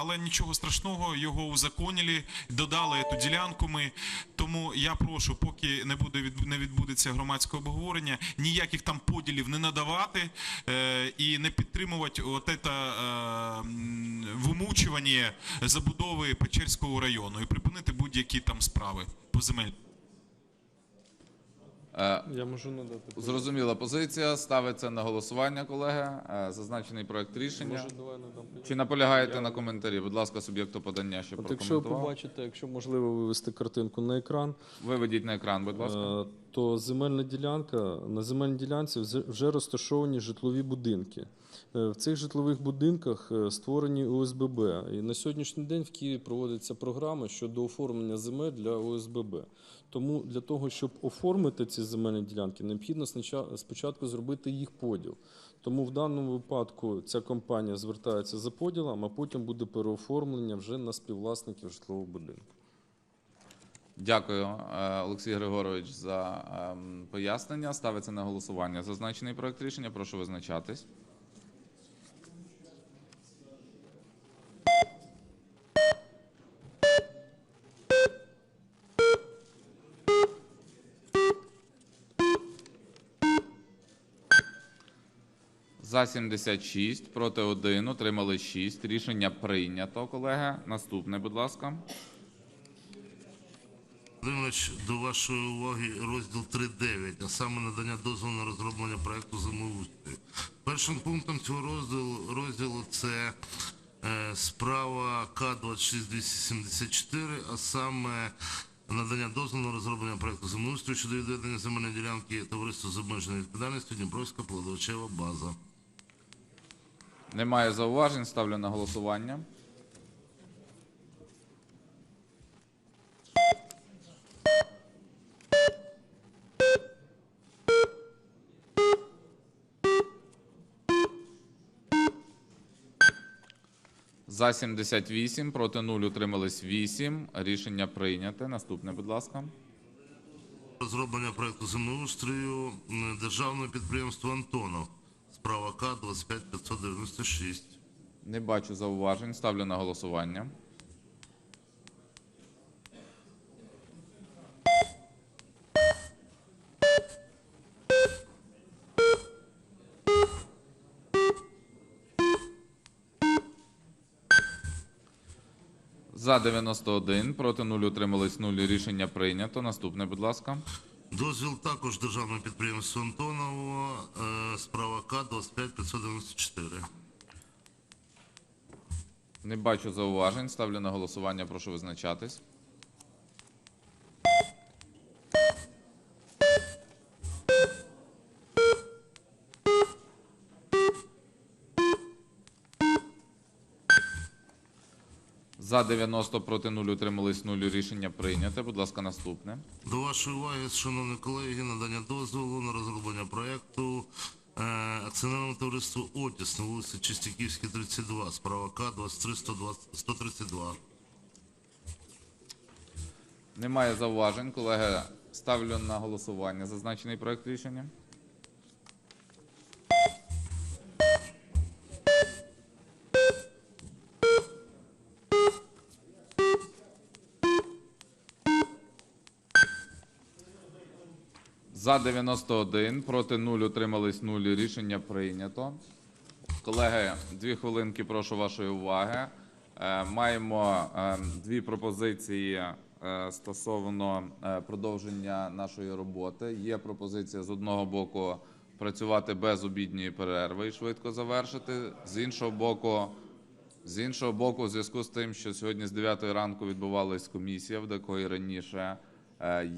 але нічого страшного, його узаконили, додали цю ділянку ми. Тому я прошу, поки не буде не відбудеться громадське обговорення, ніяких там поділів не надавати е, і не підтримувати от це, е, вимучування забудови Печерського району і припинити будь-які там справи по земель. Е, Я можу надати. Зрозуміла позиція. Ставиться на голосування, колеги. Е, Зазначений проект рішення. Може, давай надам. Чи наполягаєте на коментарі? Будь ласка, суб'єкту подання, щоб От якщо прокоментував. побачите, якщо можливо вивести картинку на екран, Виведіть на екран, будь ласка. е, то земельна ділянка на земельній ділянці вже- розташовані житлові будинки. В цих житлових будинках створені ОСББ. І на сьогоднішній день в Києві проводиться програма щодо оформлення земель для ОСББ. Тому для того, щоб оформити ці земельні ділянки, необхідно спочатку зробити їх поділ. Тому в даному випадку ця компанія звертається за поділом, а потім буде переоформлення вже на співвласників житлового будинку. Дякую, е, Олексій Григорович, за ем, пояснення. Ставиться на голосування зазначений проект рішення. Прошу визначатись. За 76, проти 1, утримали 6. Рішення прийнято, колеги. Наступне, будь ласка. Володимирович, до вашої уваги розділ 3.9, а саме надання дозволу на розроблення проекту землеустрою. Першим пунктом цього розділу, розділу це е, справа К-26274, а саме надання дозволу на розроблення проекту землеустрою щодо відведення земельної ділянки товариства з обмеженою відповідальністю Дніпровська плодовичева база. Немає зауважень. Ставлю на голосування. За 78, проти 0, утримались 8. Рішення прийняте. Наступне, будь ласка. Розроблення проекту землеустрою державного підприємства Антонов. Справа К-25596. Не бачу зауважень. Ставлю на голосування. За 91, проти 0, утримались 0. Рішення прийнято. Наступне, будь ласка. Дозвіл також державного підприємства Антонова, е, справа К-25594. Не бачу зауважень. Ставлю на голосування. Прошу визначатись. За 90 проти 0 утримались 0. Рішення прийняте. Будь ласка, наступне. До вашої уваги, шановні колеги, надання дозволу на розроблення проекту е, акціонерному товариству Отіс на вулиці Чистяківській, 32, справа К-23132. Немає зауважень. Колеги, ставлю на голосування зазначений проект рішення. За 91, проти 0, утримались 0. Рішення прийнято. Колеги, дві хвилинки, прошу вашої уваги. Е, Маємо е, дві пропозиції е, стосовно продовження нашої роботи. Є пропозиція з одного боку працювати без обідньої перерви і швидко завершити. З іншого боку, з іншого боку, у зв'язку з тим, що сьогодні з 9 ранку відбувалась комісія, в до якої раніше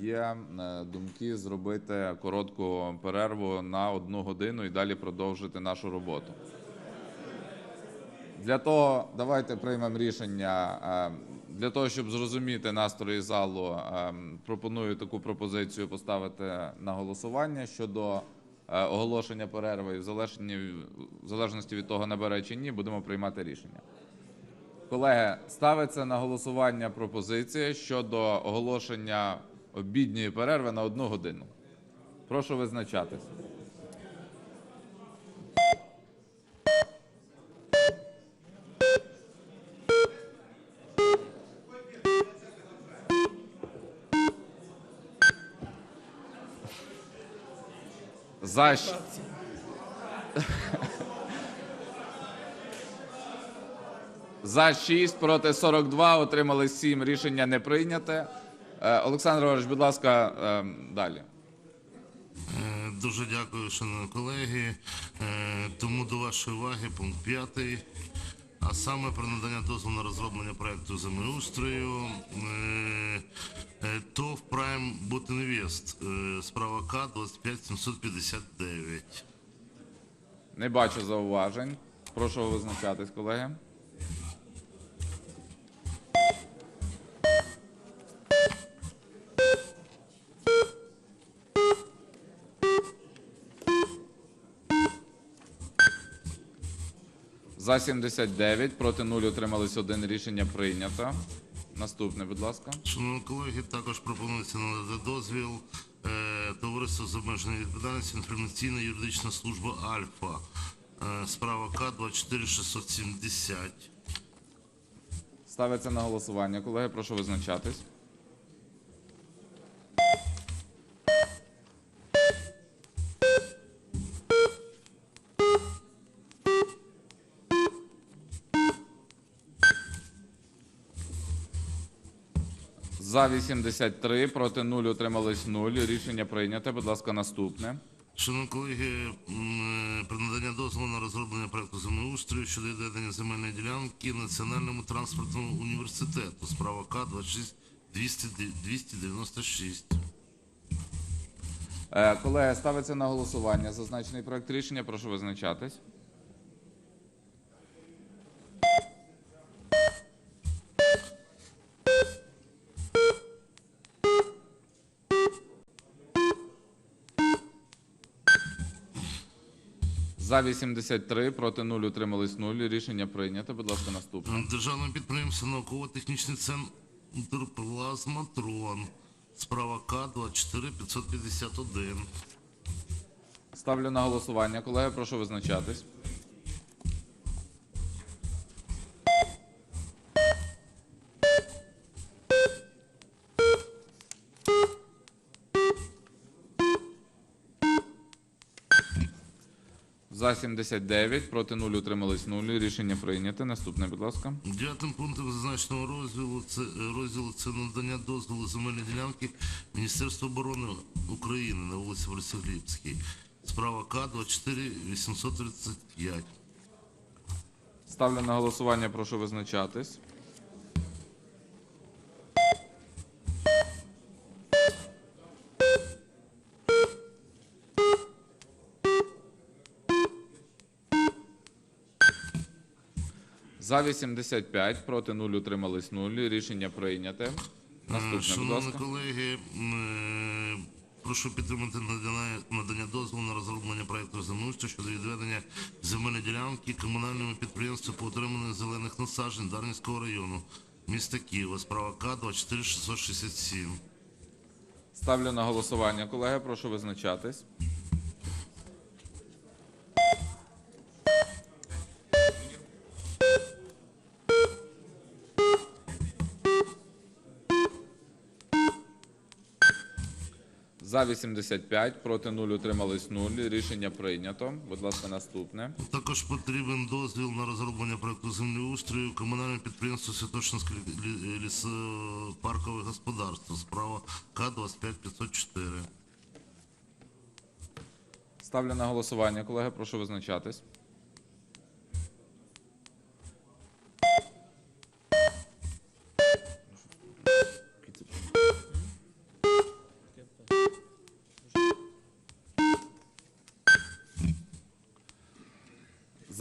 є е, думки зробити коротку перерву на одну годину і далі продовжити нашу роботу. Для того давайте приймемо рішення. е, Для того, щоб зрозуміти настрої залу, е, пропоную таку пропозицію поставити на голосування щодо е, оголошення перерви і в залежності від того, набере чи ні, будемо приймати рішення. Колеги, ставиться на голосування пропозиція щодо оголошення обідньої перерви на одну годину. Прошу визначатися. За... За 6 проти 42 отримали 7. Рішення не прийняте. Е, Олександр Григорович, будь ласка, е, далі. Е, Дуже дякую, шановні колеги. Е, Тому до вашої уваги пункт 5. А саме про надання дозволу на розроблення проекту землеустрою ТОВ Прайм Ботинвест. е, Справа К 25759. Не бачу зауважень. Прошу визначатись, колеги. За 79, проти 0 утримались 1. Рішення прийнято. Наступне, будь ласка. Шановні колеги, також пропонується надати дозвіл е, товариство з обмеженою відповідальністю інформаційна юридична служба Альфа. Е, Справа К 24670. Ставиться на голосування. Колеги, прошу визначатись. За 83, проти 0, утримались 0. Рішення прийнято. Будь ласка, наступне. Шановні колеги, е, про надання дозволу на розроблення проекту землеустрою щодо відведення земельної ділянки Національному транспортному університету. Справа К 26 296. Е, Колеги, ставиться на голосування зазначений проект рішення. Прошу визначатись. За 83, проти 0, утримались 0. Рішення прийнято. Будь ласка, наступне. Державне підприємство науково-технічний центр Плазматрон. Справа К 24 551. Ставлю на голосування. Колеги, прошу визначатись. За 79, проти 0 утримались 0. Рішення прийнято. Наступне, будь ласка. Дев'ятим пунктом зазначеного розділу це розділу це надання дозволу земельної ділянки Міністерства оборони України на вулиці Борисоглібській. Справа К 24 835. Ставлю на голосування, прошу визначатись. За 85, проти 0 утримались 0. Рішення прийняте. Наступне, будь Шановні ласка. колеги, е, прошу підтримати надання, надання дозволу на розроблення проекту землеустрою щодо відведення земельної ділянки комунальному підприємству по утриманню зелених насаджень Дарницького району міста Києва. Справа К 24 667. Ставлю на голосування, колеги, прошу визначатись. За 85, проти 0 утримались 0. Рішення прийнято. Будь ласка, наступне. Також потрібен дозвіл на розроблення проекту землеустрою комунальне підприємство Святошинське лі- лісопаркове господарство. Справа К 25 504. Ставлю на голосування, колеги, прошу визначатись.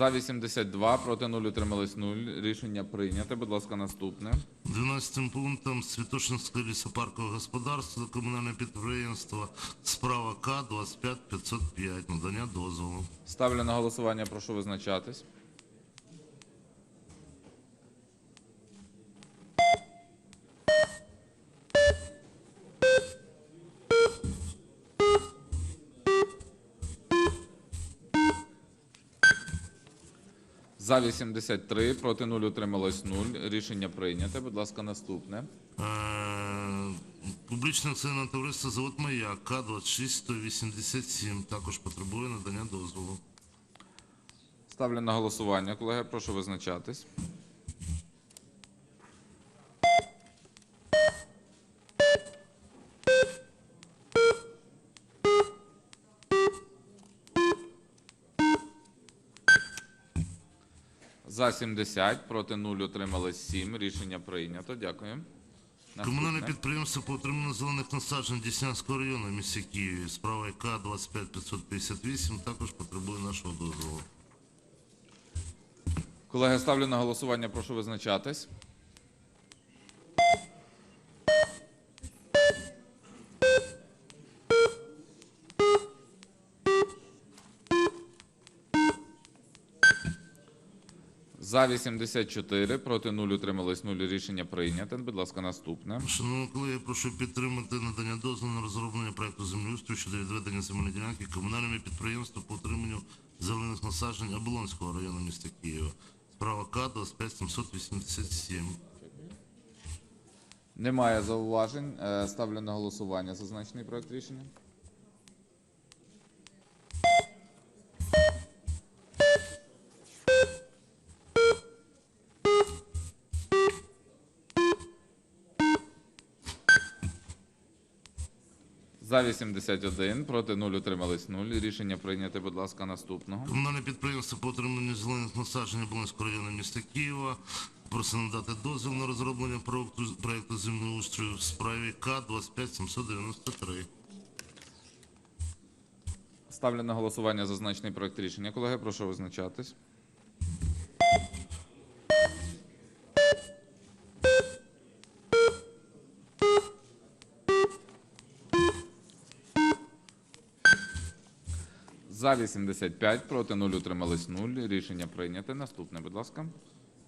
За 82, проти 0 утримались 0. Рішення прийнято. Будь ласка, наступне. 12 пунктом Святошинське лісопаркове господарство комунальне підприємство справа К 25 505. Надання дозволу. Ставлю на голосування, прошу визначатись. За 83, проти 0 утрималось 0. Рішення прийнято. Будь ласка, наступне. Е, Публічне акціонерне товариство завод Маяк К-26187 також потребує надання дозволу. Ставлю на голосування, колеги. Прошу визначатись. За 70, проти 0, отримали 7. Рішення прийнято. Дякую. Комунальне Наступне. підприємство по отриманню зелених насаджень Діснянського району в місті Києві. Справа К-25558 також потребує нашого дозволу. Колеги, ставлю на голосування, прошу визначатись. За 84, проти 0, утримались 0, рішення прийнято. Будь ласка, наступне. Шановні колеги, прошу підтримати надання дозволу на розроблення проекту землеустрою щодо відведення земельної ділянки комунальними підприємством по утриманню зелених насаджень Оболонського району міста Києва. Справа К-25787. Немає зауважень. Е, Ставлю на голосування зазначений проект рішення. За 81, проти 0, утримались 0. Рішення прийнято, будь ласка, наступного. Комунальне підприємство по утриманню зелених насаджень Оболонського району міста Києва просить надати дозвіл на розроблення проекту, проекту землеустрою в справі К-25793. Ставлю на голосування зазначений проект рішення. Колеги, прошу визначатись. За 85, проти 0, утримались 0. Рішення прийняте. Наступне, будь ласка.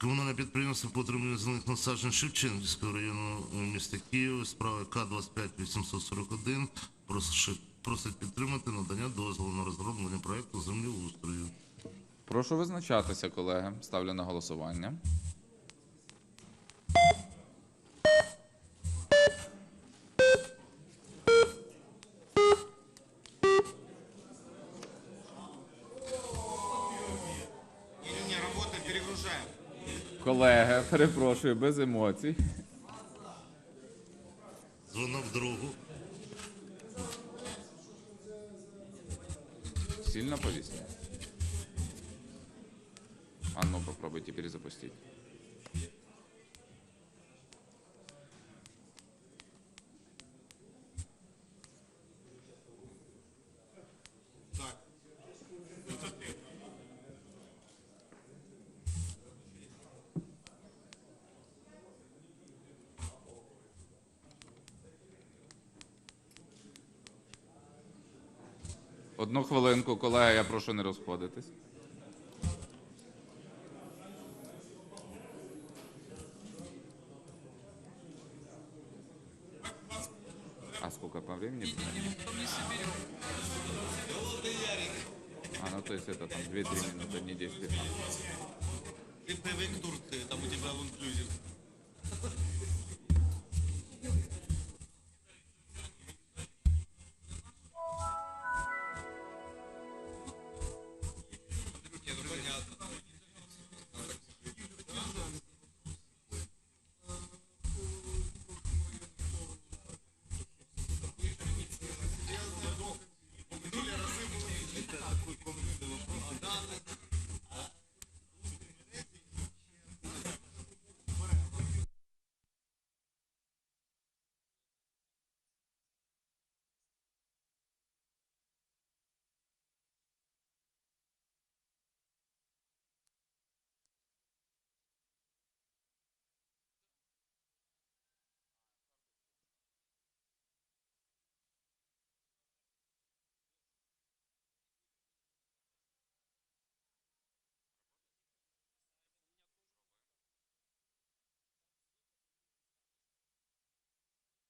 Комунальне підприємство по утриманню зелених насаджень Шевченківського району міста Києва, справи К-25841, просить, підтримати надання дозволу на розроблення проекту землеустрою. Прошу визначатися, колеги. Ставлю на голосування. Колеги, перепрошую, без емоцій. Одну хвилинку, колеги, я прошу не розходитись. А сколько по времени? А, ну то есть это там 2-3 минуты, не 10-15. Ты привык к Турции, там у тебя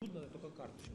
Нужно только карточку.